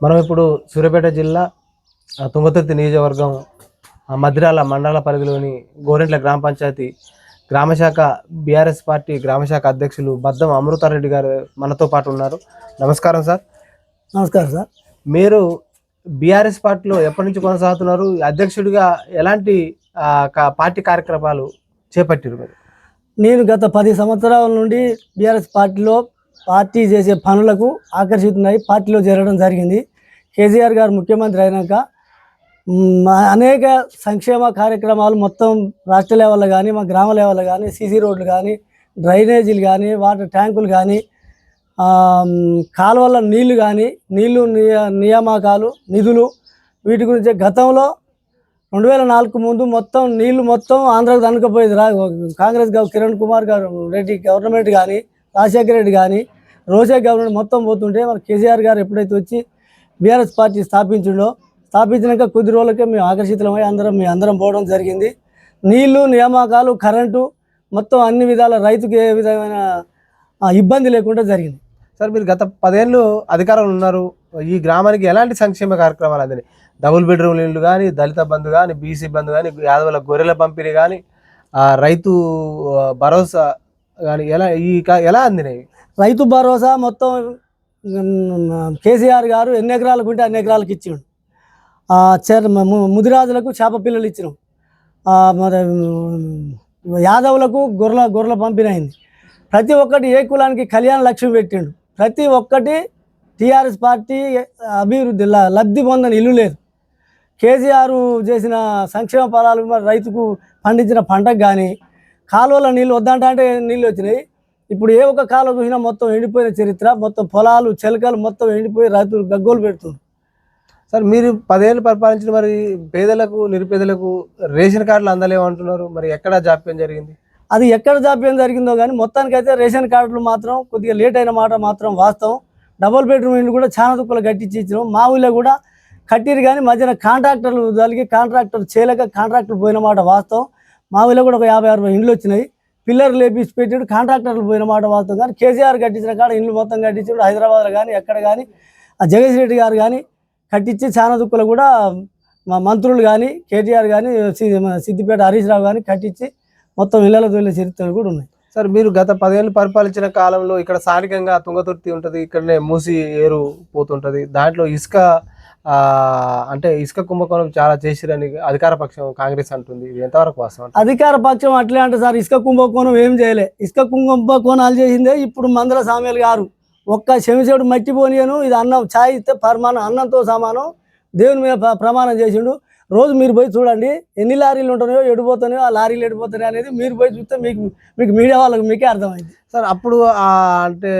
మనం ఇప్పుడు సూర్యాపేట జిల్లా తుంగతుర్తి నియోజకవర్గం మద్రాల మండల పరిధిలోని గోరెంట్ల గ్రామ పంచాయతీ గ్రామశాఖ బీఆర్ఎస్ పార్టీ గ్రామశాఖ అధ్యక్షులు బద్దం అమృతారెడ్డి గారు మనతో పాటు ఉన్నారు. నమస్కారం సార్. నమస్కారం సార్. మీరు బీఆర్ఎస్ పార్టీలో ఎప్పటి నుంచి కొనసాగుతున్నారు? అధ్యక్షుడిగా ఎలాంటి పార్టీ కార్యక్రమాలు చేపట్టారు మీరు? నేను గత పది సంవత్సరాల నుండి బీఆర్ఎస్ పార్టీలో పార్టీ చేసే పనులకు ఆకర్షితున్నాయి. పార్టీలో చేరడం జరిగింది. కేసీఆర్ గారు ముఖ్యమంత్రి అయినాక అనేక సంక్షేమ కార్యక్రమాలు మొత్తం రాష్ట్ర లెవెల్లో కానీ మా గ్రామ లెవెల్లో కానీ సీసీ రోడ్లు కానీ డ్రైనేజీలు కానీ వాటర్ ట్యాంకులు కానీ కాలువల నీళ్ళు కానీ నీళ్ళు నియ నియామకాలు నిధులు వీటి గురించి గతంలో రెండు వేల నాలుగు ముందు మొత్తం నీళ్ళు మొత్తం ఆంధ్రాకు దనకపోయేది రా కాంగ్రెస్ గవ కిరణ్ కుమార్ గారు రెడ్డి గవర్నమెంట్ కానీ రాజశేఖర రెడ్డి కానీ రోజా గవర్నమెంట్ మొత్తం పోతుంటే మన కేసీఆర్ గారు ఎప్పుడైతే వచ్చి బీఆర్ఎస్ పార్టీ స్థాపించిండో స్థాపించినాక కొద్ది రోజులకే మేము ఆకర్షితులమై అందరం మేము అందరం పోవడం జరిగింది. నీళ్ళు నియామకాలు కరెంటు మొత్తం అన్ని విధాల రైతుకు ఏ విధమైన ఇబ్బంది లేకుండా జరిగింది. సార్ మీరు గత పదేళ్ళు అధికారంలో ఉన్నారు. ఈ గ్రామానికి ఎలాంటి సంక్షేమ కార్యక్రమాలు అందని డబుల్ బెడ్రూమ్ ఇల్లు కానీ దళిత బంధు కానీ బీసీ బంధు కానీ యాదవుల గొర్రెల పంపిణీ కానీ రైతు భరోసా కానీ ఎలా ఈ ఎలా అందినాయి? రైతు భరోసా మొత్తం కేసీఆర్ గారు ఎన్ని ఎకరాలకు ఉంటే అన్ని ఎకరాలకు ఇచ్చిండు. ఆ, ము- ముదిరాజులకు చేప పిల్లలు ఇచ్చినాం. మరి యాదవులకు గొర్రెల గొర్రెల పంపిణీ అయింది. ప్రతి ఒక్కటి ఏ కులానికి కళ్యాణ లక్ష్యం పెట్టిండు. ప్రతి ఒక్కటి టీఆర్ఎస్ పార్టీ అభివృద్ధి లబ్ధి పొందని ఇల్లు లేదు. కేసీఆర్ చేసిన సంక్షేమ ఫలాలు మరి రైతుకు పండించిన పంటకు కానీ కాలువల నీళ్ళు వద్దంటే నీళ్ళు వచ్చినాయి. ఇప్పుడు ఏ ఒక్క కాలువ చూసినా మొత్తం ఎండిపోయిన చరిత్ర మొత్తం పొలాలు చెలకలు మొత్తం ఎండిపోయి రైతులు గగ్గోలు పెడుతుంది సార్ మీరు పదేళ్ళు పరిపాలించిన మరి పేదలకు నిరుపేదలకు రేషన్ కార్డులు అందలేవు అంటున్నారు. మరి ఎక్కడ జాప్యం జరిగింది? అది ఎక్కడ జాప్యం జరిగిందో కానీ మొత్తానికైతే రేషన్ కార్డులు మాత్రం కొద్దిగా లేట్ అయిన మాట మాత్రం వాస్తవం. డబుల్ బెడ్రూమ్ ఇండ్లు కూడా చాలా దుక్కులు కట్టించి ఇచ్చినాం. మా ఊళ్ళో కూడా కట్టిరు కానీ మధ్యన కాంట్రాక్టర్లు జరిగి కాంట్రాక్టర్ చేయలేక కాంట్రాక్టర్ పోయిన మాట వాస్తవం. మా ఊళ్ళో కూడా ఒక యాభై అరవై ఇండ్లు వచ్చినాయి. పిల్లర్లు లేపించి పెట్టాడు కాంట్రాక్టర్లు పోయిన మాట వాస్తవం కానీ కేసీఆర్ కట్టించిన కాడ ఇల్లు మొత్తం కట్టించాడు హైదరాబాద్లో కానీ ఎక్కడ కానీ ఆ జగదీష్ రెడ్డి గారు కానీ కట్టించి చాలా దుక్కులు కూడా మా మంత్రులు కానీ కేటీఆర్ కానీ సిద్దిపేట హరీష్ రావు కానీ కట్టించి మొత్తం ఇళ్ళలో తొలిన చరిత్రలు కూడా ఉన్నాయి. సార్ మీరు గత పదేళ్ళు పరిపాలించిన కాలంలో ఇక్కడ స్థానికంగా తుంగతుర్తి ఉంటుంది ఇక్కడనే మూసి ఏరు పోతుంటుంది దాంట్లో ఇసుక అంటే ఇసుక కుంభకోణం చాలా చేసిరని అధికార పక్షం కాంగ్రెస్ అంటుంది. ఇది ఎంతవరకు వాస్తవం అధికార పక్షం అట్లే అంటే సార్. ఇసుక కుంభకోణం ఏం చేయలే. ఇసుక కుంభకోణాలు చేసిందే ఇప్పుడు మందల సామ్యాలు గారు. ఒక్క చెమిసేడు మట్టిపోనియను ఇది అన్నం ఛాయ్ ఇస్తే పరమాణం అన్నంతో సమానం దేవుని మీద ప్ర- ప్రమాణం చేసిండు. రోజు మీరు పోయి చూడండి ఎన్ని లారీలు ఉంటున్నాయో ఎడిపోతున్నాయో ఆ లారీలు ఎడిపోతున్నాయో అనేది మీరు పోయి చూస్తే మీకు మీకు మీడియా వాళ్ళకి మీకే అర్థమైంది. సార్ అప్పుడు అంటే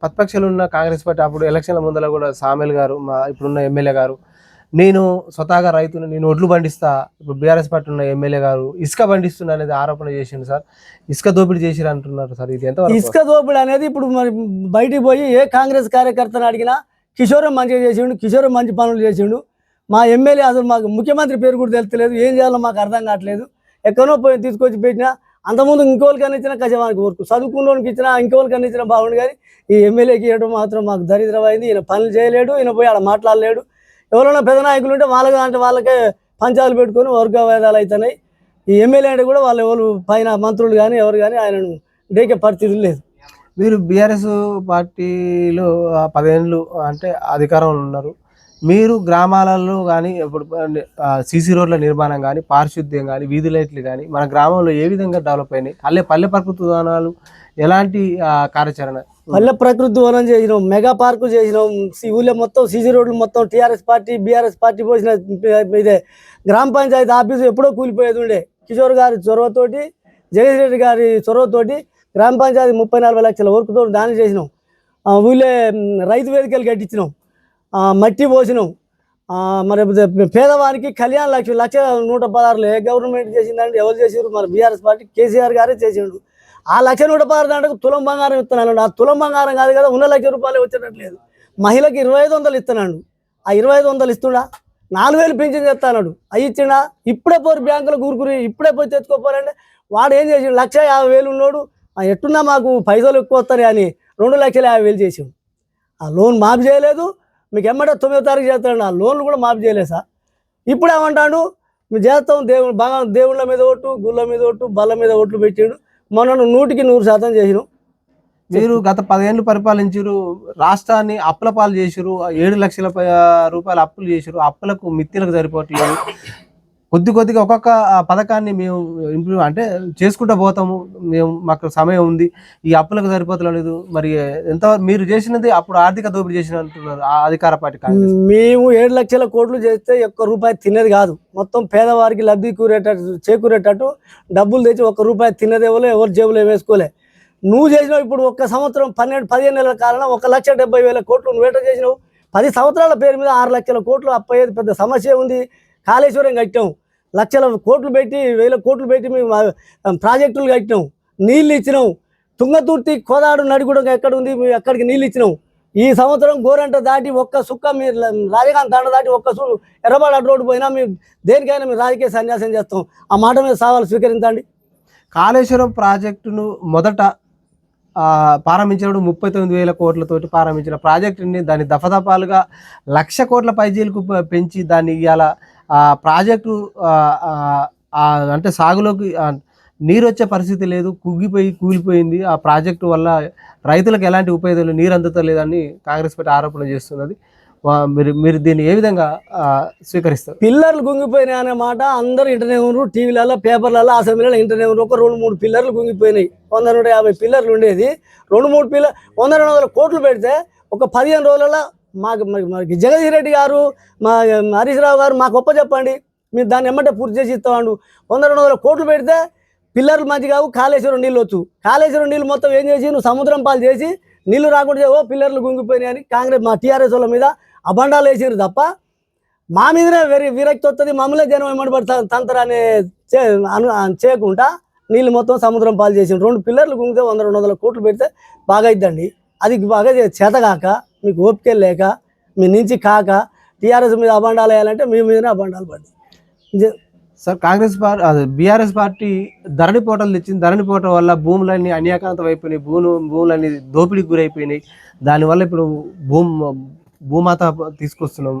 ప్రతిపక్షాలు ఉన్న కాంగ్రెస్ పార్టీ అప్పుడు ఎలక్షన్ల ముందర కూడా సామెల్ గారు మా ఇప్పుడున్న ఎమ్మెల్యే గారు నేను స్వతహాగా రైతుని నేను ఒడ్లు పండిస్తా ఇప్పుడు బీఆర్ఎస్ పార్టీ ఉన్న ఎమ్మెల్యే గారు ఇసుక పండిస్తున్నా అనేది ఆరోపణ చేసిండు సార్. ఇసుక దోపిడీ చేసిరు అంటున్నారు సార్ ఇది ఎంత ఇసుక దోపిడీ అనేది ఇప్పుడు మరి బయటికి పోయి ఏ కాంగ్రెస్ కార్యకర్తను అడిగినా కిషోరం మంచిగా చేసిండు కిషోరం మంచి పనులు చేసిండు. మా ఎమ్మెల్యే అసలు మాకు ముఖ్యమంత్రి పేరు కూడా తెలుస్తలేదు ఏం చేయాలో మాకు అర్థం కావట్లేదు. ఎక్కడో పోయి తీసుకొచ్చి పెట్టినా అంతకుముందు ఇంకోళ్ళకి ఇచ్చినా కజమానికి ఊరుకు. చదువుకున్నోనికి ఇచ్చినా ఇంకోళ్ళకి ఇచ్చినా బాగుండు కానీ ఈ ఎమ్మెల్యేకి ఇవ్వడం మాత్రం మాకు దరిద్రమైంది. ఈయన పనులు చేయలేడు ఈయన పోయి ఆడ మాట్లాడలేడు. ఎవరైనా పెద్ద నాయకులు ఉంటే వాళ్ళకి అంటే వాళ్ళకే పంచాలు పెట్టుకొని వర్గవేదాలు అవుతున్నాయి ఈ ఎమ్మెల్యే అంటే కూడా వాళ్ళు ఎవరు పైన మంత్రులు కానీ ఎవరు కానీ ఆయనను డేకే పరిస్థితి లేదు. మీరు బీఆర్ఎస్ పార్టీలో పదేళ్ళు అంటే అధికారంలో ఉన్నారు. మీరు గ్రామాలలో కానీ ఇప్పుడు సీసీ రోడ్ల నిర్మాణం కానీ పారిశుద్ధ్యం కానీ వీధి లైట్లు కానీ మన గ్రామంలో ఏ విధంగా డెవలప్ అయినాయి? అల్లే పల్లె ప్రకృతి వనాలు ఎలాంటి కార్యాచరణ? పల్లె ప్రకృతి వనం చేసినాం మెగా పార్కు చేసినాం సి- ఊళ్ళో మొత్తం సీసీ రోడ్లు మొత్తం టీఆర్ఎస్ పార్టీ బీఆర్ఎస్ పార్టీ పోసిన ఇదే గ్రామ పంచాయతీ ఆఫీసు ఎప్పుడో కూలిపోయేది ఉండే. కిషోర్ గారి చొరవతోటి జగదీష్ రెడ్డి గారి చొరవతోటి గ్రామ పంచాయతీ ముప్పై నలభై లక్షల వరకుతో దాన్ని చేసినాం. ఊళ్ళో రైతు వేదికలు కట్టించినాం. మట్టి పోసినాం. మరి పేదవానికి కళ్యాణ లక్ష్మి లక్ష నూట పదహారులు ఏ గవర్నమెంట్ చేసిందంటే ఎవరు చేసారు మరి బీఆర్ఎస్ పార్టీ కేసీఆర్ గారే చేసిండు. ఆ లక్ష నూట పదహారు దాంట్లో తులం బంగారం ఇస్తున్నాను. ఆ తులం బంగారం కాదు కదా ఉన్న లక్ష రూపాయలు వచ్చేటట్లేదు. మహిళకి ఇరవై ఐదు వందలు ఇస్తున్నాడు. ఆ ఇరవై ఐదు వందలు ఇస్తుడా? నాలుగు వేలు పింఛన్ చేస్తాడు అవి ఇచ్చినా ఇప్పుడే పోరు బ్యాంకులో కూరుకుని ఇప్పుడే పోయి తెచ్చుకోపోరంటే వాడు ఏం చేసిండు? లక్ష యాభై వేలు ఉన్నాడు ఎట్టున్నా మాకు పైసలు ఎక్కువ వస్తాయి అని రెండు లక్షల యాభై వేలు చేసాడు. ఆ లోన్ మాఫీ చేయలేదు. మీకు ఎమ్మడే తొమ్మిదో తారీఖు చేస్తాడు నా లోన్లు కూడా మాఫీ చేయలేదు సార్. ఇప్పుడు ఏమంటాడు? మేము చేస్తాం దేవుడు బాగా దేవుళ్ళ మీద ఓటు గుళ్ళ మీద ఓటు బల్ల మీద ఓట్లు పెట్టాడు. మొన్న నూటికి నూరు శాతం చేసినాం మీరు గత పదేళ్ళు పరిపాలించారు రాష్ట్రాన్ని అప్పుల పాలు చేసిరు ఏడు లక్షల రూపాయల అప్పులు చేసిరు అప్పులకు మిత్తిలకు సరిపోవట్లేదు. కొద్ది కొద్దిగా ఒక్కొక్క పథకాన్ని మేము ఇంప్రూవ్ అంటే చేసుకుంటూ పోతాము. మేము మాకు సమయం ఉంది. ఈ అప్పులకు సరిపోతలేదు. మరి ఎంత మీరు చేసినది అప్పుడు ఆర్థిక దోపిడీ చేసిన అంటున్నారు ఆ అధికార పార్టీ మేము ఏడు లక్షల కోట్లు చేస్తే ఒక్క రూపాయి తినేది కాదు. మొత్తం పేదవారికి లబ్ధి కూరేటట్టు చేకూరేటట్టు డబ్బులు తెచ్చి ఒక్క రూపాయి తిన్నదేవో ఎవరు జేబులో వేసుకోలే. నువ్వు చేసినావు ఇప్పుడు ఒక్క సంవత్సరం పన్నెండు పదిహేను నెలల కాలంలో ఒక లక్ష డెబ్బై వేల కోట్లు నువ్వు ఎట్లా చేసినావు? పది సంవత్సరాల పేరు మీద ఆరు లక్షల కోట్లు అప్పయ్యేది పెద్ద సమస్య ఉంది. కాళేశ్వరం కట్టాము. లక్షల కోట్లు పెట్టి వేల కోట్లు పెట్టి మేము ప్రాజెక్టులు కట్టినాం. నీళ్ళు ఇచ్చినాం. తుంగతుర్తి కోదాడు నడిగూడెం ఎక్కడ ఉంది? మేము ఎక్కడికి నీళ్ళు ఇచ్చినాం. ఈ సంవత్సరం గోరంట దాటి ఒక్క సుక్క మీరు రాజకాంత్ తాండ దాటి ఒక్క సు ఎర్రబాడ రోడ్డు పోయినా మేము దేనికైనా మేము రాజకీయ సన్యాసం చేస్తాం. ఆ మాట మీద సవాలు స్వీకరించండి. కాళేశ్వరం ప్రాజెక్టును మొదట ప్రారంభించినప్పుడు ముప్పై తొమ్మిది వేల కోట్లతోటి ప్రారంభించిన ప్రాజెక్టుని దాని దఫదఫాలుగా లక్ష కోట్ల పైజీలకు పెంచి దాన్ని ఇవాళ ప్రాజెక్టు ఆ, ప్రాజెక్టు అంటే సాగులోకి నీరు వచ్చే పరిస్థితి లేదు కుగ్గిపోయి కూలిపోయింది. ఆ ప్రాజెక్టు వల్ల రైతులకు ఎలాంటి ఉపయోగాలు నీరు అందుతలేదని కాంగ్రెస్ పార్టీ ఆరోపణ చేస్తున్నది. మీరు మీరు దీన్ని ఏ విధంగా స్వీకరిస్తారు? పిల్లర్లు గుంగిపోయినాయి అనే మాట అందరూ ఇంటనే ఉన్నారు టీవీలలో పేపర్లలో అసెంబ్లీలో ఇంటనే ఉన్నారు ఒక రెండు మూడు పిల్లర్లు గుంగిపోయినాయి వంద నూట యాభై పిల్లర్లు ఉండేది. రెండు మూడు పిల్లర్ వంద రెండు వందల కోట్లు పెడితే ఒక పదిహేను రోజులలో మాకు మరి జగదీష్ రెడ్డి గారు మా హరీష్ రావు గారు మాకు గొప్ప చెప్పండి. మీరు దాన్ని ఎమ్మటే పూర్తి చేసి ఇస్తామండు వంద రెండు వందల కోట్లు పెడితే పిల్లర్లు మంచి కావు కాళేశ్వరం నీళ్ళు వచ్చు కాళేశ్వరం నీళ్ళు మొత్తం ఏం చేసి నువ్వు సముద్రం పాలు చేసి నీళ్ళు రాకుండా ఓ పిల్లర్లు గుంగిపోయినాయి అని కాంగ్రెస్ మా టీఆర్ఎస్ వాళ్ళ మీద అబండాలు వేసారు తప్ప మా మీదనే వెరీ విరక్తి వస్తుంది మమ్మల్ని జనం ఏమనబడి తంతరాన్ని చే అను చేయకుండా నీళ్ళు మొత్తం సముద్రం పాలు చేసి రెండు పిల్లర్లు గుంగితే వంద రెండు వందల కోట్లు పెడితే బాగా అయిద్దండి. అది బాగా చేతగాక మీకు ఓపిక లేక మీ నుంచి కాక టీఆర్ఎస్ మీద అబండాలు వేయాలంటే మీ మీదనే అబండాలు పడింది sir Congress party BRS party Dharani పోటలు తెచ్చింది. ధరణి పోట వల్ల భూములన్నీ అన్యాకాంతం అయిపోయినాయి భూములు భూములన్నీ దోపిడీకి గురైపోయినాయి. దానివల్ల ఇప్పుడు భూమి భూమాత తీసుకొస్తున్నాం.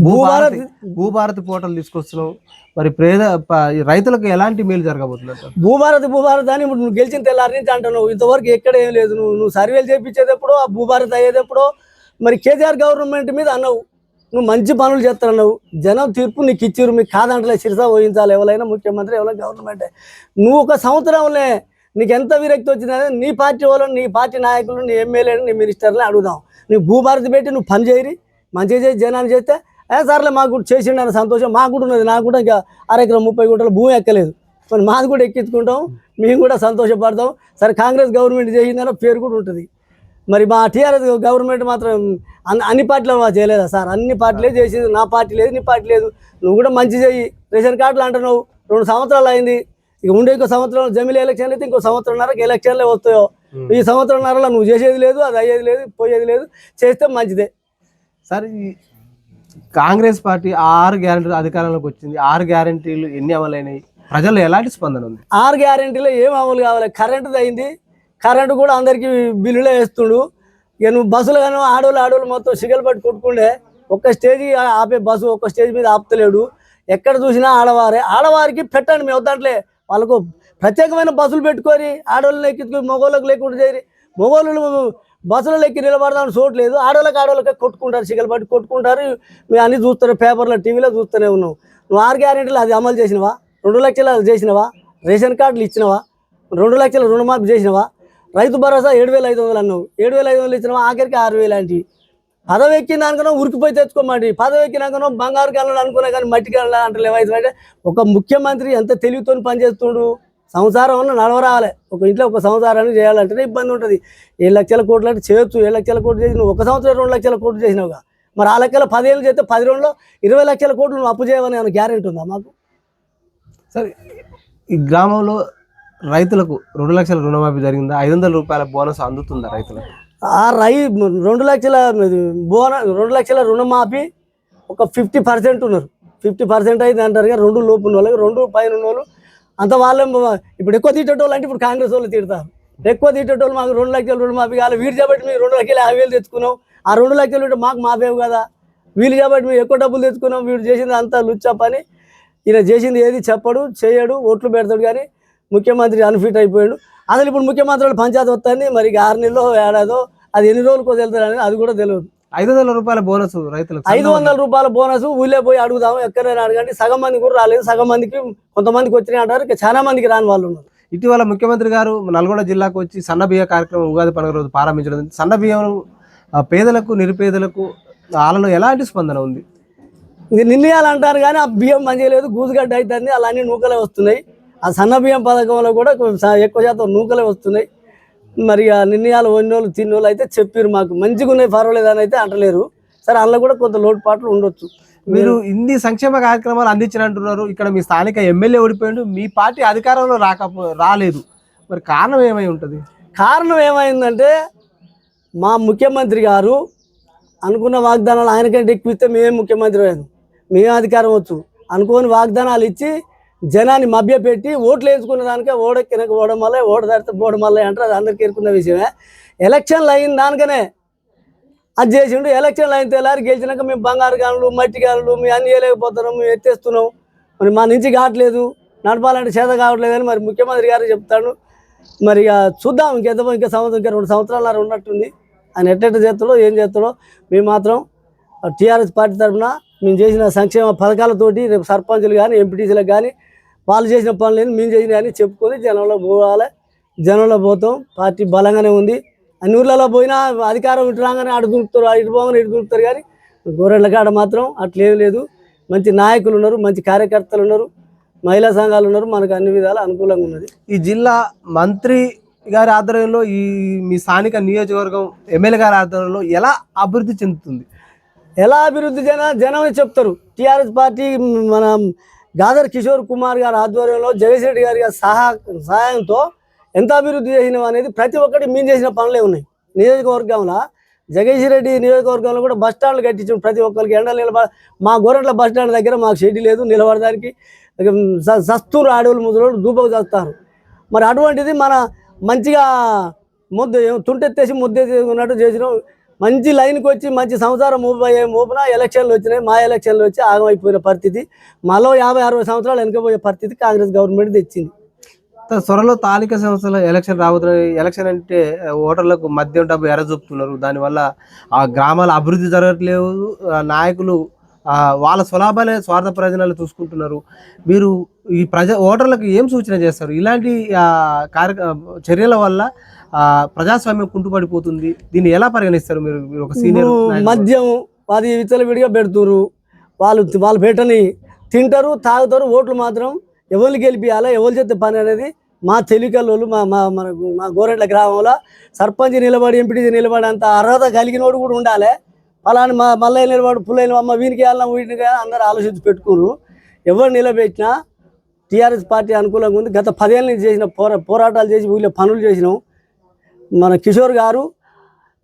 భూభారతి. భూభారతి పోటలు తీసుకొస్తున్నాం. మరి పేద రైతులకు ఎలాంటి మేలు జరగబోతుంది భూభారతి భూభారతి అని ఇప్పుడు నువ్వు గెలిచిన తెల్లారి నుంచి అంటున్నావు. ఇంతవరకు ఎక్కడ ఏం లేదు. నువ్వు నువ్వు సర్వేలు చేయించేది ఎప్పుడో ఆ భూభారతి అయ్యేది ఎప్పుడో మరి కేసీఆర్ గవర్నమెంట్ మీద అన్నావు. నువ్వు మంచి పనులు చేస్తానన్నావు. జనం తీర్పు నీకు ఇచ్చిరు మీకు కాదంటలే. శిరస వహించాలి ఎవరైనా ముఖ్యమంత్రి ఎవరైనా గవర్నమెంటే. నువ్వు ఒక సంవత్సరంలో నీకు ఎంత విరక్తి వచ్చిందని నీ పార్టీ వాళ్ళని నీ పార్టీ నాయకులు నీ ఎమ్మెల్యేలు నీ మినిస్టర్లు అడుగుదాం. నీ భూభారతి పెట్టి నువ్వు పని చేయరి మంచిగా చేసి జనాన్ని చేస్తే ఏ సర్లే మాకు చేసిండు అనే సంతోషం మాకు కూడా ఉన్నది నాకు కూడా ఇంకా అరెకరం ముప్పై గుంటల భూమి ఎక్కలేదు. మరి మాది కూడా ఎక్కించుకుంటాం మేము కూడా సంతోషపడతాం. సరే కాంగ్రెస్ గవర్నమెంట్ చేసిందన్న పేరు కూడా ఉంటుంది. మరి మా టీఆర్ఎస్ గవర్నమెంట్ మాత్రం అన్ని అన్ని పార్టీలు మా చేయలేదా సార్? అన్ని పార్టీలే చేసేది నా పార్టీ లేదు నీ పార్టీ లేదు. నువ్వు కూడా మంచి చేయి. రేషన్ కార్డులు అంటున్నావు రెండు సంవత్సరాలు అయింది. ఇక ఉండే ఇంకో సంవత్సరం జమిలీ ఎలక్షన్ అయితే ఇంకో సంవత్సరంన్నరకి ఎలక్షన్లే వస్తాయో. ఈ సంవత్సరంన్నరలో నువ్వు చేసేది లేదు అది అయ్యేది లేదు పోయేది లేదు చేస్తే మంచిదే. సార్ కాంగ్రెస్ పార్టీ ఆరు గ్యారంటీలు అధికారంలోకి వచ్చింది. ఆరు గ్యారంటీలు ఎన్ని అమలైనాయి? ప్రజలు ఎలాంటి స్పందన ఉంది? ఆరు గ్యారెంటీలో ఏం అమలు కావాలి? కరెంటుది అయింది. కరెంటు కూడా అందరికీ బిల్లులే వేస్తుండు. ఇక నువ్వు బస్సులు కానీ ఆడోళ్ళు ఆడోళ్ళు మొత్తం సిగలు పట్టి కొట్టుకుండే ఒక్క స్టేజ్ ఆపే బస్సు ఒక్క స్టేజ్ మీద ఆపుతలేడు. ఎక్కడ చూసినా ఆడవారే. ఆడవారికి పెట్టండి మేము వద్దంట్లే. వాళ్ళకు ప్రత్యేకమైన బస్సులు పెట్టుకొని ఆడవాళ్ళని ఎక్కించుకొని మగవాళ్ళకి లేకుండా చేరి మగవాళ్ళు బస్సులలో ఎక్కి నిలబడదామని చూడలేదు ఆడవాళ్ళకి ఆడవాళ్ళకి కొట్టుకుంటారు సిగలు పట్టి కొట్టుకుంటారు. మేము అన్నీ చూస్తారు పేపర్లో టీవీలో చూస్తూనే ఉన్నాం. నువ్వు ఆరు గ్యారెంటీలు అది అమలు చేసినవా? రెండు లక్షలు అది చేసినవా? రేషన్ కార్డులు ఇచ్చినవా? రెండు లక్షల రుణమాఫీ చేసినవా? రైతు భరోసా ఏడు వేల ఐదు వందలు అన్నావు. ఏడు వేల ఐదు వందలు ఇచ్చినవా? ఆఖరికి ఆరు వేలు లాంటివి పదవి ఎక్కిందానుకున్నా ఉరికిపోయి తెచ్చుకోమండి. పదవి ఎక్కినాకనో బంగారు కళ్ళని అనుకున్నా కానీ మట్టి కళ్ళ అంటలేవు అంటే ఒక ముఖ్యమంత్రి ఎంత తెలివితో పనిచేస్తుడు? సంసారం అన్న నడవరావాలి ఒక ఇంట్లో ఒక సంసారాన్ని చేయాలంటేనే ఇబ్బంది ఉంటుంది. ఏడు లక్షల కోట్లు అంటే చేయొచ్చు. ఏడు లక్షల కోట్లు చేసి నువ్వు ఒక సంవత్సరం రెండు లక్షల కోట్లు చేసినావుగా. మరి ఆ లెక్కల పదేళ్ళు చేస్తే పది రోజుల్లో ఇరవై లక్షల కోట్లు నువ్వు అప్పు చేయవని ఏమైనా గ్యారెంటీ ఉందా మాకు? సరే ఈ గ్రామంలో రైతులకు రెండు లక్షల రుణమాఫీ జరిగిందా? ఐదు వందల రూపాయల బోనస్ అందుతుందా రైతులకు? ఆ రై రెండు లక్షల బోన రెండు లక్షల రుణమాఫీ ఒక ఫిఫ్టీ పర్సెంట్ ఉన్నారు. ఫిఫ్టీ పర్సెంట్ అయితే అంటారు కదా రెండు లోపు ఉన్న వాళ్ళకి రెండు పైన ఉన్న వాళ్ళు. అంత వాళ్ళే ఇప్పుడు ఎక్కువ తీటేటోళ్ళు అంటే ఇప్పుడు కాంగ్రెస్ వాళ్ళు తిడతారు. ఎక్కువ తీటేటోళ్ళు మాకు రెండు లక్షల రుణమాఫీ కావాలి. వీరు చేపట్టి మీరు రెండు లక్షలు యాభై వేలు తెచ్చుకున్నాం. ఆ రెండు లక్షలు ఉంటే మాకు మాపేవు కదా. వీళ్ళు కాబట్టి మేము ఎక్కువ డబ్బులు తెచ్చుకున్నాం. వీడు చేసింది అంతా లుచ్చా పని. ఈయన చేసింది ఏది చెప్పడు చేయడు ఓట్లు పెడతాడు కానీ ముఖ్యమంత్రి అన్ఫిట్ అయిపోయాడు. అసలు ఇప్పుడు ముఖ్యమంత్రి వాళ్ళు పంచాయతీ వస్తుంది మరి ఆరు నెలలో ఏడాదో అది ఎన్ని రోజులకు వెళ్తారు అనేది అది కూడా తెలియదు. ఐదు వందల రూపాయల బోనస్ రైతులకు. ఐదు వందల రూపాయల బోనస్ ఊళ్ళో పోయి అడుగుదాం ఎక్కడైనా అడగండి. సగం మంది కూడా రాలేదు. సగం మందికి కొంతమందికి వచ్చినాయి అంటారు. ఇక చాలా మందికి రాని వాళ్ళు ఉన్నారు. ఇటీవల ముఖ్యమంత్రి గారు నల్గొండ జిల్లాకు వచ్చి సన్న బియ్య కార్యక్రమం ఉగాది పండుగ రోజు ప్రారంభించడం సన్న బియ్యం పేదలకు నిరుపేదలకు వాళ్ళలో ఎలాంటి స్పందన ఉంది? నిర్ణయాలు అంటారు కానీ ఆ బియ్యం మంచిగా లేదు గూజుగడ్డ అవుతుంది అలా అన్ని నూకలే వస్తున్నాయి. ఆ సన్న బియ్యం పథకంలో కూడా కొంచెం ఎక్కువ శాతం నూకలే వస్తున్నాయి. మరి ఆ నిర్ణయాలు వండినోళ్ళు తిన్నోళ్ళు అయితే చెప్పారు మాకు. మంచిగా ఉన్నాయి పర్వాలేదు అని అయితే అంటలేరు. సరే అందులో కూడా కొంత లోటుపాట్లు ఉండొచ్చు. మీరు ఇన్ని సంక్షేమ కార్యక్రమాలు అందించిన అంటున్నారు ఇక్కడ మీ స్థానిక ఎమ్మెల్యే ఓడిపోయిండు. మీ పార్టీ అధికారంలో రాకపో రాలేదు. మరి కారణం ఏమై ఉంటుంది? కారణం ఏమైందంటే మా ముఖ్యమంత్రి గారు అనుకున్న వాగ్దానాలు ఆయనకంటే ఎక్కువ ఇస్తే మేమే ముఖ్యమంత్రి అయ్యాను మేమే అధికారం వచ్చు. అనుకోని వాగ్దానాలు ఇచ్చి జనాన్ని మభ్యపెట్టి ఓట్లు వేసుకున్న దానికే ఓడెక్కినక ఓడం వల్ల ఓడ తడితే పోవడం వల్ల అంటారు. అది అందరికీ ఎరుకున్న విషయమే. ఎలక్షన్లు అయిన దానికనే అది చేసిండు. ఎలక్షన్లు అయిన తెల్లారి గెలిచినాక మేము బంగారు గానులు మట్టి గానులు మేము అన్ని చేయలేకపోతున్నాం మేము ఎత్తేస్తున్నాం. మరి మా నుంచి కావట్లేదు. నడపాలంటే చేత కావట్లేదు అని మరి ముఖ్యమంత్రి గారు చెప్తాడు. మరి ఇక చూద్దాం ఇంకెంత ఇంకా సంవత్సరం ఇంకా రెండు సంవత్సరాలు ఉన్నట్టుంది. ఆయన ఎట్టెట్ట చేస్తాడో ఏం చేస్తాడో మేము మాత్రం టీఆర్ఎస్ పార్టీ తరఫున మేము చేసిన సంక్షేమ పథకాలతోటి రేపు సర్పంచులు కానీ ఎంపీటీసీలకు కానీ వాళ్ళు చేసిన పనులు మేము చేసిన కానీ చెప్పుకొని జనంలో పోవాలి. జనంలో పోతాం. పార్టీ బలంగానే ఉంది. అన్ని ఊర్లలో పోయినా అధికారం ఇటు రాగానే అటు దూకుతారు ఇటు పోగానే ఇటు దూకుతారు కానీ గోరెంట్ల కాడ మాత్రం అట్లేం లేదు. మంచి నాయకులు ఉన్నారు మంచి కార్యకర్తలు ఉన్నారు మహిళా సంఘాలు ఉన్నారు. మనకు అన్ని విధాలు అనుకూలంగా ఉన్నది. ఈ జిల్లా మంత్రి గారి ఆధ్వర్యంలో ఈ మీ స్థానిక నియోజకవర్గం ఎమ్మెల్యే గారి ఆధ్వర్యంలో ఎలా అభివృద్ధి చెందుతుంది? ఎలా అభివృద్ధి జన జనం చెప్తారు. టీఆర్ఎస్ పార్టీ మన గాదర్ కిషోర్ కుమార్ గారి ఆధ్వర్యంలో జగదీష్ రెడ్డి గారి సహా సహాయంతో ఎంత అభివృద్ధి చేసినాం అనేది ప్రతి ఒక్కటి మేము చేసిన పనులే ఉన్నాయి. నియోజకవర్గంలో జగదీష్ రెడ్డి నియోజకవర్గంలో కూడా బస్ స్టాండ్లు కట్టించాం ప్రతి ఒక్కరికి ఎండలు నిలబ మా గోరంట్ల బస్ స్టాండ్ దగ్గర మాకు షెడ్ లేదు నిలబడడానికి. స- సస్తూరు ఆడవులు ముద్రలు దూపకు చేస్తారు. మరి అటువంటిది మన మంచిగా ముద్ద తుంటెత్తేసి ముద్ద చేసినాం. మంచి లైన్కి వచ్చి మంచి సంవత్సరం మూపై మూపున ఎలక్షన్లు వచ్చినాయి. మా ఎలక్షన్లు వచ్చి ఆగమైపోయిన పరిస్థితి. మాలో యాభై అరవై సంవత్సరాలు వెనకపోయే పరిస్థితి కాంగ్రెస్ గవర్నమెంట్ తెచ్చింది. త్వరలో స్థానిక సంస్థల ఎలక్షన్ రాబోతున్నాయి ఎలక్షన్ అంటే ఓటర్లకు మద్యం డబ్బు ఎరచూపుతున్నారు దానివల్ల ఆ గ్రామాల అభివృద్ధి జరగట్లేదు. ఆ, నాయకులు వాళ్ళ స్వలాభాలే స్వార్థ ప్రయోజనాలు చూసుకుంటున్నారు. మీరు ఈ ప్రజ ఓటర్లకు ఏం సూచన చేస్తారు? ఇలాంటి కార్య చర్యల వల్ల ప్రజాస్వామ్యం కుంటుపడిపోతుంది. దీన్ని ఎలా పరిగణిస్తారు మీరు? మీరు ఒక సీనియర్ మద్యం అది విచ్చలవిడిగా పెడుతురు వాళ్ళు వాళ్ళు పెట్టని తింటారు తాగుతారు ఓట్లు మాత్రం ఎవరిని గెలిపియాలా ఎవరు చేస్తే పని అనేది మా తెలికల్లోళ్ళు మా మా మనకు మా గోరెంట్ల గ్రామంలో సర్పంచ్ నిలబడి ఎంపీటీ నిలబడి అంత అర్హత కలిగినోడు కూడా ఉండాలి. ఫలాని మా మల్లయ్య నిలబడి పుల్లయ్య అమ్మ వీనికి వెళ్ళినా వీటికి వెళ్ళినా అందరూ ఆలోచించి పెట్టుకున్నారు ఎవరు నిలబెట్టినా టీఆర్ఎస్ పార్టీ అనుకూలంగా ఉంది. గత పదేళ్ళ నుంచి చేసిన పోరా పోరాటాలు చేసి వీళ్ళ పనులు చేసినాం. మన కిషోర్ గారు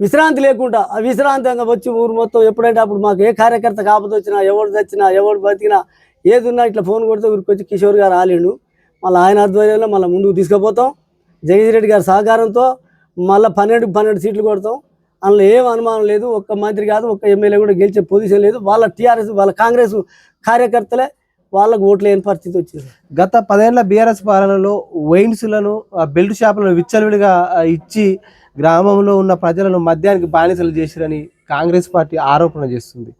విశ్రాంతి లేకుండా ఆ విశ్రాంతంగా వచ్చి ఊరు మొత్తం ఎప్పుడైతే అప్పుడు మాకు ఏ కార్యకర్త కాకపోతే వచ్చినా ఎవడు తెచ్చినా ఎవడు బతికినా ఏది ఉన్నా ఇట్లా ఫోన్ కొడితే ఊరికి వచ్చి కిషోర్ గారు ఆలేడు మళ్ళీ ఆయన ఆధ్వర్యంలో మళ్ళీ ముందుకు తీసుకుపోతాం. జగదీష్ రెడ్డి గారి సహకారంతో మళ్ళీ పన్నెండు పన్నెండు సీట్లు కొడతాం. అందులో ఏం అనుమానం లేదు ఒక్క మంత్రి కాదు ఒక్క ఎమ్మెల్యే కూడా గెలిచే పొజిషన్ లేదు. వాళ్ళ టీఆర్ఎస్ వాళ్ళ కాంగ్రెస్ కార్యకర్తలే వాళ్ళకు ఓట్లు లేని పరిస్థితి వచ్చింది గత పదేళ్ళ బీఆర్ఎస్ పాలనలో వైన్స్లను బెల్ట్ షాపులను విచ్చలవిడిగా ఇచ్చి గ్రామంలో ఉన్న ప్రజలను మద్యానికి బానిసలు చేసిరని కాంగ్రెస్ పార్టీ ఆరోపణ చేస్తుంది.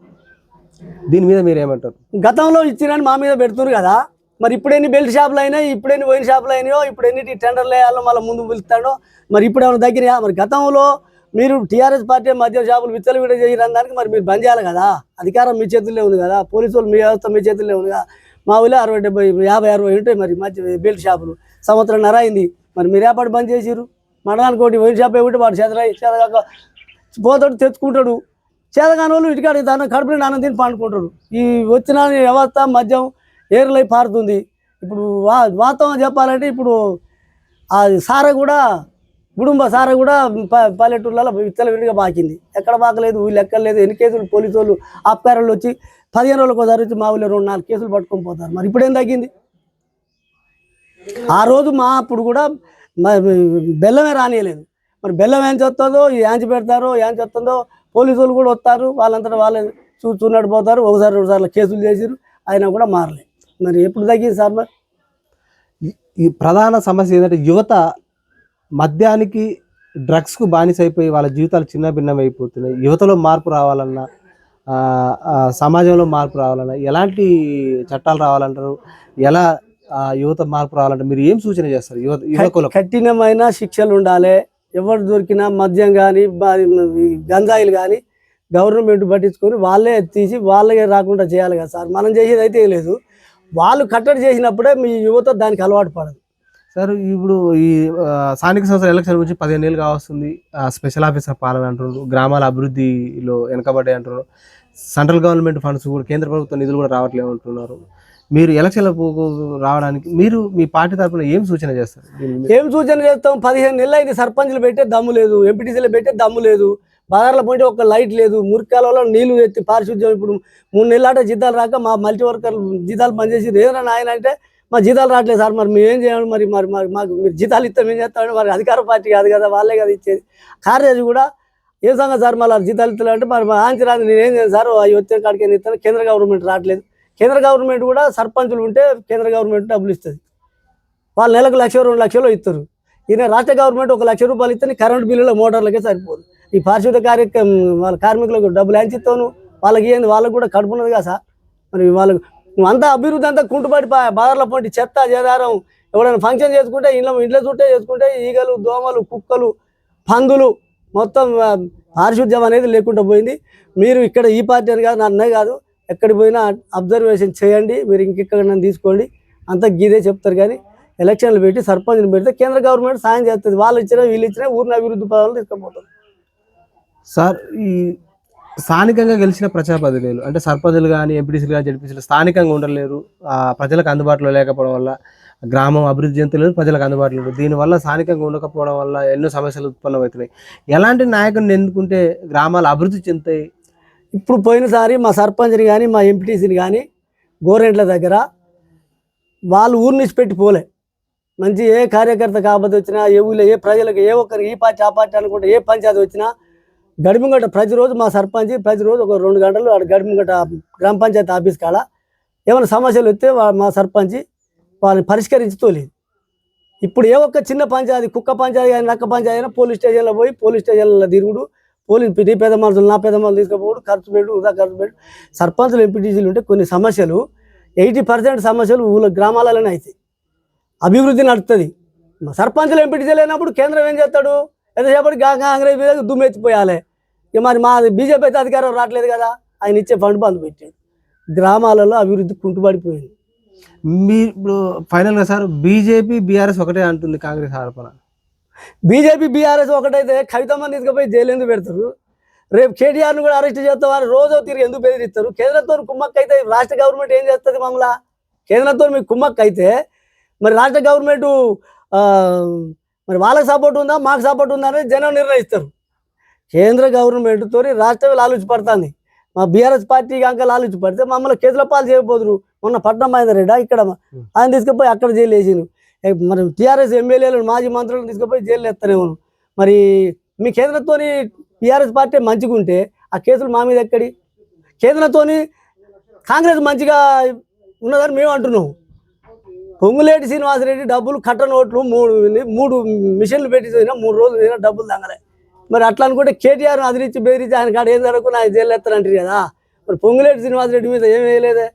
దీని మీద మీరు ఏమంటారు గతంలో ఇచ్చినని మా మీద పెడుతున్నారు కదా. మరి ఇప్పుడు ఎన్ని బెల్ట్ షాపులు అయినాయి ఇప్పుడు ఎన్ని వైన్ షాపులు అయినాయో ఇప్పుడు ఎన్ని టెండర్లు వేయాలో మళ్ళీ ముందు పిలుస్తాడో మరి ఇప్పుడు ఏమైనా దగ్గర మరి గతంలో మీరు టీఆర్ఎస్ పార్టీ మద్యం షాపులు విచ్చలవిడ చేయని దానికి మరి మీరు బంద్ చేయాలి కదా. అధికారం మీ చేతుల్లో ఉంది కదా. పోలీసు వాళ్ళు మీ వ్యవస్థ మీ చేతుల్లో ఉంది కదా. మా ఊళ్ళో అరవై డెబ్బై యాభై అరవై ఉంటాయి మరి మధ్య బెల్ట్ షాపులు. సంవత్సరం నర అయింది. మరి మీరు ఏపాటు బంద్ చేసిరు మండలానికి ఒకటి వైన్ షాప్ ఏమిటి వాడు చేతరాయి చేతగాక పోతాడు తెచ్చుకుంటాడు. చేతగాని వాళ్ళు ఇటుకాడికి దాన్ని కడుపుని నాన్న తిని పండుకుంటాడు ఈ వచ్చిన వ్యవస్థ మద్యం ఏర్లై పారుతుంది. ఇప్పుడు వా వాస్తవం చెప్పాలంటే ఇప్పుడు ఆ సార కూడా కుటుంబ సార కూడా ప- పల్లెటూర్లలో విచ్చలవిడిగా బాకింది ఎక్కడ బాకలేదు వీళ్ళు ఎక్కలేదు ఎన్ని కేసులు పోలీసు వాళ్ళు ఆపకారాలు వచ్చి పదిహేను రోజులకు ఒకసారి వచ్చి మా ఊళ్ళో రెండు నాలుగు కేసులు పట్టుకొని పోతారు. మరి ఇప్పుడు ఏం తగ్గింది? ఆ రోజు మా అప్పుడు కూడా బెల్లమే రానియలేదు. మరి బెల్లం ఏం చేస్తుందో ఏం పెడతారో ఏం చేస్తుందో పోలీసు వాళ్ళు కూడా వస్తారు. వాళ్ళంతటా వాళ్ళే చూస్తున్నట్టు పోతారు. ఒకసారి రెండు సార్లు కేసులు చేసిరు అయినా కూడా మారలే. మరి ఎప్పుడు తగ్గింది సార్ మరి? ఈ- ప్రధాన సమస్య ఏంటంటే యువత మద్యానికి డ్రగ్స్కు బానిస అయిపోయి వాళ్ళ జీవితాలు చిన్న భిన్నమైపోతున్నాయి అయిపోతున్నాయి యువతలో మార్పు రావాలన్నా సమాజంలో మార్పు రావాలన్నా ఎలాంటి చట్టాలు రావాలంటారు? ఎలా యువత మార్పు రావాలంటే మీరు ఏం సూచన చేస్తారు యువత యువకులకు? కఠినమైన శిక్షలు ఉండాలి. ఎవరు దొరికినా మద్యం కానీ గంజాయిలు కానీ గవర్నమెంట్ పట్టించుకొని వాళ్ళే తీసి వాళ్ళే రాకుండా చేయాలి కదా సార్. మనం చేసేది అయితే లేదు. వాళ్ళు కట్టడి చేసినప్పుడే మీ యువత దానికి అలవాటు పడదు. సార్ ఇప్పుడు ఈ స్థానిక సంస్థల ఎలక్షన్ గురించి పదిహేను ఏళ్ళు కావస్తుంది. ఆ, స్పెషల్ ఆఫీసర్ పాలన అంటున్నారు గ్రామాల అభివృద్ధిలో వెనకబడ్డాయి అంటున్నారు. సెంట్రల్ గవర్నమెంట్ ఫండ్స్ కూడా కేంద్ర ప్రభుత్వ నిధులు కూడా రావట్లేదు అంటున్నారు. మీరు ఎలక్షన్లకు రావడానికి మీరు మీ పార్టీ తరఫున ఏం సూచన చేస్తారు? ఏం సూచన చేస్తాం? పదిహేను నెలలు అయింది సర్పంచ్లు పెట్టే దమ్ము లేదు ఎంపీటీసీలు పెట్టే దమ్ము లేదు. బజార్లో పోయి ఒక లైట్ లేదు మురికాలలో నీళ్ళు ఎత్తి పారిశుద్ధ్యం. ఇప్పుడు మూడు నెలలాట జీతాలు రాక మా మల్టీ వర్కర్లు జీతాలు పనిచేసి ఏదైనా ఆయన అంటే మా జీతాలు రావట్లేదు సార్ మరి మేము ఏం చేయాలి మరి మరి మరి మాకు మీరు జీతాలు ఇస్తాం ఏం చేస్తామంటే మరి అధికార పార్టీ కాదు కదా వాళ్ళే కదా ఇచ్చేది. కార్యాలయం కూడా ఏం సంగతి సార్ మళ్ళీ జీతాలు ఇస్తారంటే మరి మా ఆంచి రాదు నేను ఏం చేయను సార్ అవి వచ్చే కాడికి ఏం ఇస్తాను? కేంద్ర గవర్నమెంట్ రావట్లేదు. కేంద్ర గవర్నమెంట్ కూడా సర్పంచులు ఉంటే కేంద్ర గవర్నమెంట్ డబ్బులు ఇస్తుంది. వాళ్ళు నెలకు లక్ష రెండు లక్షలు ఇస్తారు. ఈయన రాష్ట్ర గవర్నమెంట్ ఒక లక్ష రూపాయలు ఇస్తే కరెంట్ బిల్లులో మోటార్లకే సరిపోదు. ఈ పారిశుద్ధ కార్యక్రమం వాళ్ళ కార్మికులకు డబ్బులు ఎంచిస్తాను వాళ్ళకి ఏంది? వాళ్ళకు కూడా కడుపున్నది కదా సార్. మరి వాళ్ళకు నువ్వంతా అభివృద్ధి అంతా కుంటుపడి బాధల పొంటి చెత్త చేదారం ఎవరైనా ఫంక్షన్ చేసుకుంటే ఇంట్లో ఇంట్లో చుట్టే చేసుకుంటే ఈగలు దోమలు కుక్కలు పందులు మొత్తం పారిశుద్ధ్యం అనేది లేకుండా పోయింది. మీరు ఇక్కడ ఈ పార్టీ అని కాదు నన్నే కాదు. ఎక్కడికి పోయినా అబ్జర్వేషన్ చేయండి. మీరు ఇంకెక్కడ తీసుకోండి. అంతా గీదే చెప్తారు కానీ ఎలక్షన్లు పెట్టి సర్పంచ్ని పెడితే కేంద్ర గవర్నమెంట్ సాయం చేస్తుంది. వాళ్ళు ఇచ్చినా వీళ్ళు ఇచ్చినా ఊరిని అభివృద్ధి పదాలు తీసుకుపోతారు. సార్ ఈ స్థానికంగా గెలిచిన ప్రజాప్రతినిధులు అంటే సర్పంచులు కానీ ఎంపీటీసీలు కానీ జడ్పీసీలు స్థానికంగా ఉండలేరు. ప్రజలకు అందుబాటులో లేకపోవడం వల్ల గ్రామం అభివృద్ధి చెందలేదు ప్రజలకు అందుబాటులో లేదు దీనివల్ల స్థానికంగా ఉండకపోవడం వల్ల ఎన్నో సమస్యలు ఉత్పన్నమవుతున్నాయి. ఎలాంటి నాయకుడిని ఎందుకుంటే గ్రామాలు అభివృద్ధి చెందుతాయి? ఇప్పుడు పోయినసారి మా సర్పంచ్ని కానీ మా ఎంపీటీసీని కానీ గోరెంట్ల దగ్గర వాళ్ళు ఊరు నుంచి పెట్టి పోలే. మంచి ఏ కార్యకర్త కాకపోతే వచ్చినా ఏ ఊళ్ళో ఏ ప్రజలకు ఏ ఒక్కరికి ఈ పార్టీ ఆ పార్టీ అనుకుంటే ఏ పంచాయతీ వచ్చినా గడిమిగట్ట ప్రతిరోజు మా సర్పంచ్ ప్రతిరోజు ఒక రెండు గంటలు ఆడ గడిమిగట్ట గ్రామ పంచాయతీ ఆఫీస్ కాడ ఏమైనా సమస్యలు వస్తే మా సర్పంచ్ వాళ్ళని పరిష్కరించి తోలేదు. ఇప్పుడు ఏ ఒక్క చిన్న పంచాయతీ కుక్క పంచాయతీ కానీ నక్క పంచాయతీ అయినా పోలీస్ స్టేషన్లో పోయి పోలీస్ స్టేషన్లో తిరుగుడు పోలీస్ నీ పేద మనుషులు నా పేద మనుషులు తీసుకుపోడు ఖర్చు పెట్టు వృధా ఖర్చు పెట్టు. సర్పంచులు ఎంపీటీసీలు ఉంటే కొన్ని సమస్యలు ఎయిటీ పర్సెంట్ సమస్యలు ఊళ్ళో గ్రామాలలోనే అవుతాయి అభివృద్ధి నడుస్తుంది సర్పంచులు ఎంపీటీసీ లేనప్పుడు కేంద్రం ఏం చేస్తాడు? ఎంతసేపటి కాంగ్రెస్ మీద దుమ్మెత్తిపోయాలి. ఇక మరి మా బీజేపీ అయితే అధికారం రావట్లేదు కదా ఆయన ఇచ్చే ఫండ్ బంద్ పెట్టాడు. గ్రామాలలో అభివృద్ధి కుంటుపడిపోయింది మీ ఇప్పుడు ఫైనల్గా సార్ బీజేపీ బీఆర్ఎస్ ఒకటే అంటుంది కాంగ్రెస్ ఆరోపణ. బీజేపీ బీఆర్ఎస్ ఒకటైతే కవితమ్మని తీసుకుపోయి జైలు ఎందుకు పెడతారు? రేపు కేటీఆర్ని కూడా అరెస్ట్ చేస్తామని రోజు తిరిగి ఎందుకు బెదిరిస్తారు? కేంద్రంతో కుమ్మక్క అయితే రాష్ట్ర గవర్నమెంట్ ఏం చేస్తుంది మమ్మల్ని? కేంద్రంతో మీకు కుమ్మక్క అయితే మరి రాష్ట్ర గవర్నమెంట్ మరి వాళ్ళకి సపోర్ట్ ఉందా? మాకు సపోర్ట్ ఉందా అనేది జనం నిర్ణయిస్తారు. కేంద్ర గవర్నమెంట్ తోని రాష్ట్రం ఆలోచపడుతుంది మా బీఆర్ఎస్ పార్టీ కనుక ఆలోచపడితే మమ్మల్ని కేసుల పాలు చేయబోదురు. మొన్న పట్నం మహేందర్ రెడ్డి ఇక్కడ ఆయన తీసుకుపోయి అక్కడ జైలు వేసిను మరి టీఆర్ఎస్ ఎమ్మెల్యేలు మాజీ మంత్రులను తీసుకుపోయి జైలు ఎత్తనేమను మరి మీ కేంద్రంతోని టీఆర్ఎస్ పార్టీ మంచిగా ఉంటే ఆ కేసులు మా మీద ఎక్కడి? కేంద్రంతోని కాంగ్రెస్ మంచిగా ఉన్నదని మేము అంటున్నాం. పొంగులేటి శ్రీనివాసరెడ్డి డబ్బులు కట్ట నోట్లు మూడు మూడు మిషన్లు పెట్టి మూడు రోజులు చదివినా డబ్బులు తంగలే మరి అట్లా అనుకుంటే కేటీఆర్ అదిరించి బెదిరించి ఆయన కాడ ఏం జరగకుండా ఆయన జైలు ఎత్తారంటారు కదా. మరి పొంగులేటి శ్రీనివాసరెడ్డి మీద ఏం వేయలేదే?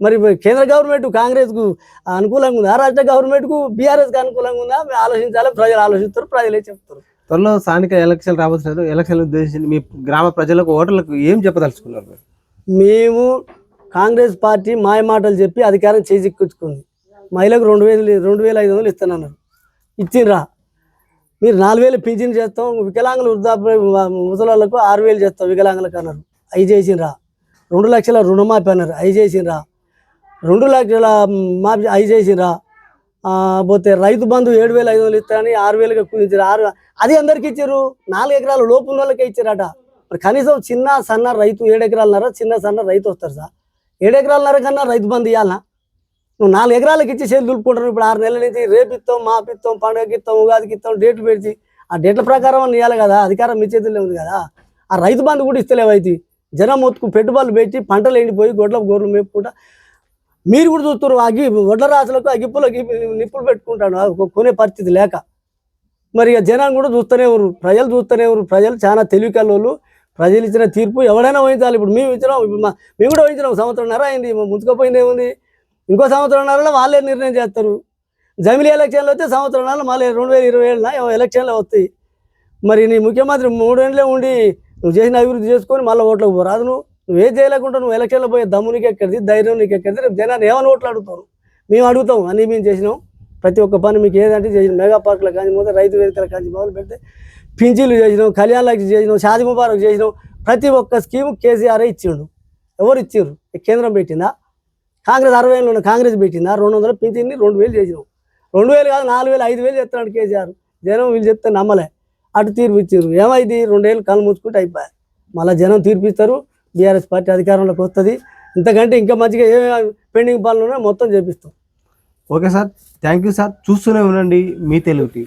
మరి కేంద్ర గవర్నమెంట్ కాంగ్రెస్కు అనుకూలంగా ఉందా? రాష్ట్ర గవర్నమెంట్కు బీఆర్ఎస్కి అనుకూలంగా ఉందా? మేము ఆలోచించాలి ప్రజలు ఆలోచిస్తారు ప్రజలే చెప్తారు. త్వరలో స్థానిక ఎలక్షన్ రాబోతున్నారు ఎలక్షన్ ఉద్దేశించి మీ గ్రామ ప్రజలకు ఓటర్లకు ఏం చెప్పదలుచుకున్నారు? మేము కాంగ్రెస్ పార్టీ మాయ మాటలు చెప్పి అధికారం చేజిక్కించుకుంది. మహిళకు రెండు వేలు రెండు వేల ఐదు వందలు ఇస్తానన్నారు. ఇచ్చిండ్రా. మీరు నాలుగు వేలు పింఛన్ చేస్తాం వికలాంగులు వృద్ధాప్య ముసలాళ్ళకు ఆరు వేలు చేస్తాం వికలాంగులకు అన్నారు. అవి చేసిండ్రా. రెండు లక్షల రుణమాఫీ అన్నారు. అవి చేసిండ్రా. రెండు లక్షల మాఫీ అవి చేసిండ్రా. పోతే రైతు బంధు ఏడు వేల ఐదు వందలు ఇస్తారని ఆరు వేలుగా కుదించారు. ఆరు అది అందరికి ఇచ్చారు. నాలుగు ఎకరాలు లోపు ఉన్న వాళ్ళకే ఇచ్చారట. మరి కనీసం చిన్న సన్న రైతు ఏడు చిన్న సన్న రైతు వస్తారు సార్. ఏడు కన్నా రైతు బంధు ఇవ్వాలనా నువ్వు నాలుగు ఎకరాలకు ఇచ్చి చేతులు దులుపుకుంటారు. ఇప్పుడు ఆరు నెలల నుంచి రేపు ఇస్తాం మాపు ఇస్తాం పండుగకి ఇస్తాం ఉగాదికి ఇస్తాం డేట్లు పెడిచి ఆ డేట్ల ప్రకారం అని ఇవ్వాలి కదా అధికారం మీ చేతుల్లో ఉంది కదా. ఆ రైతు బంధు కూడా ఇస్తలేవు అయితే. జనం మొత్తుకు పెట్టుబడులు పెట్టి పంటలు ఎండిపోయి గొడ్ల గొర్రెలు మేపుకుంటా మీరు కూడా చూస్తారు అగ్గి వడ్ల రాసులకు అగ్గిప్పులకి నిప్పులు పెట్టుకుంటాడు ఆ కొనే పరిస్థితి లేక. మరి ఇక కూడా చూస్తూనే ఎవరు ప్రజలు చూస్తూనే ఎవరు ప్రజలు చాలా తెలివికల్లోళ్ళు ప్రజలు ఇచ్చిన తీర్పు ఎవడైనా వహించాలి ఇప్పుడు మేము ఇచ్చినాం ఇప్పుడు మా- మేము కూడా వహించినాం సంవత్సరంన్నర అయింది ముంచుకపోయింది ఏముంది? ఇంకో సంవత్సరంన్నరలో వాళ్ళే నిర్ణయం చేస్తారు. జమిలీ ఎలక్షన్లు వస్తే సంవత్సరంన్నర మళ్ళీ రెండు వేల ఇరవై ఏళ్ళ ఎలక్షన్లు వస్తాయి. మరి నీ ముఖ్యమంత్రి మూడేళ్ళే ఉండి నువ్వు చేసిన అభివృద్ధి చేసుకొని మళ్ళీ ఓట్లకు పోరాదు నువ్వు. నువ్వేం చేయలేకుండా నువ్వు ఎలక్షన్లో పోయే దమ్ము నీకు ఎక్కడిది ధైర్యం నీకు ఎక్కడిది రేపు జనాన్ని ఏమైనా ఓట్లు అడుగుతారు మేము అడుగుతాం అన్నీ మేము చేసినాం. ప్రతి ఒక్క పని మీకు ఏదంటే చేసినాం. మెగా పార్కుల కానీ మొదలు రైతు వేదికల కానీ మొదలు పెడితే పింఛీలు చేసినాం కళ్యాణ లక్ష్మి చేసినాం షాది ముబారక్ చేసినాం. ప్రతి ఒక్క స్కీమ్ కేసీఆర్ ఇచ్చిండు. ఎవరు ఇచ్చారు కేంద్రం పెట్టిందా? కాంగ్రెస్ అరవై ఏళ్ళు ఉన్న కాంగ్రెస్ ఆ రెండు వందల పింఛన్ని రెండు వేలు చేసినాం. రెండు వేలు కాదు నాలుగు వేలు ఐదు వేలు చెప్తున్నాడు కేసీఆర్. జనం వీళ్ళు చెప్తే నమ్మలే. అటు తీర్పు ఇచ్చారు ఏమైంది? రెండేళ్ళు కళ్ళు మూసుకుంటే అయిపోయాయి మళ్ళీ జనం తీర్పిస్తారు బీఆర్ఎస్ పార్టీ అధికారంలోకి వస్తుంది. ఇంతకంటే ఇంకా మంచిగా ఏ పెండింగ్ పనులు ఉన్నాయో మొత్తం చేపిస్తాం. Okay sir. Thank you sir. చూస్తూనే ఉండండి. మీ తెలుగుకి